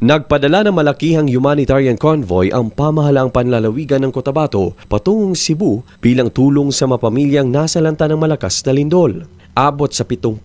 Nagpadala ng malakihang humanitarian convoy ang pamahalaang panlalawigan ng Cotabato patungong Cebu bilang tulong sa mapamilyang nasa lanta ng malakas na lindol. Abot sa 77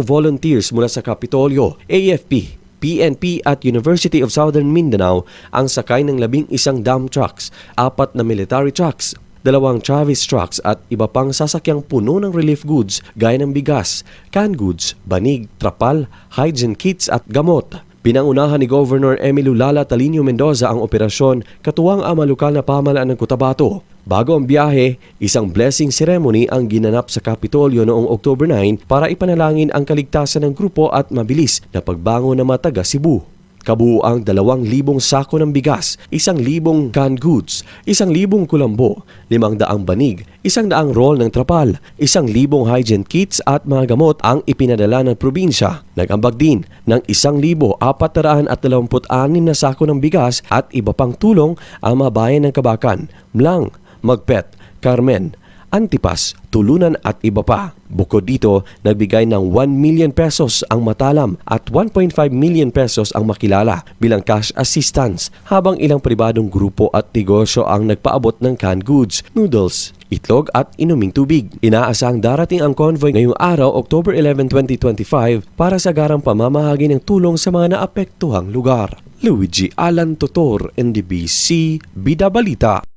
volunteers mula sa Kapitolyo, AFP, PNP at University of Southern Mindanao ang sakay ng labing isang dump trucks, apat na military trucks, dalawang Travis trucks at iba pang sasakyang puno ng relief goods gaya ng bigas, canned goods, banig, trapal, hygiene kits at gamot. Pinangunahan ni Governor Emilio Lala Talinio Mendoza ang operasyon katuwang ang malukal na pamalaan ng Cotabato. Bago ang biyahe, isang blessing ceremony ang ginanap sa Kapitolyo noong October 9 para ipanalangin ang kaligtasan ng grupo at mabilis na pagbangon ng mataga Cebu. Kabuuang dalawang libong sako ng bigas, isang libong canned goods, isang libong kulambo, limang daang banig, isang daang roll ng trapal, isang libong hygiene kits at mga gamot ang ipinadala ng probinsya. Nagambag din ng isang libo apat at dalawamput anim na sako ng bigas at iba pang tulong ang mga bayan ng Kabakan, Mlang, Magpet, Carmen, Antipas, Tulunan at iba pa. Bukod dito, nagbigay ng 1 million pesos ang matalam at 1.5 million pesos ang makilala bilang cash assistance habang ilang pribadong grupo at negosyo ang nagpaabot ng canned goods, noodles, itlog at inuming tubig. Inaasahang darating ang convoy ngayong araw, October 11, 2025 para sa garang pamamahagi ng tulong sa mga naapektuhang lugar. Luigi Alan Totor, NDBC, Bida Balita.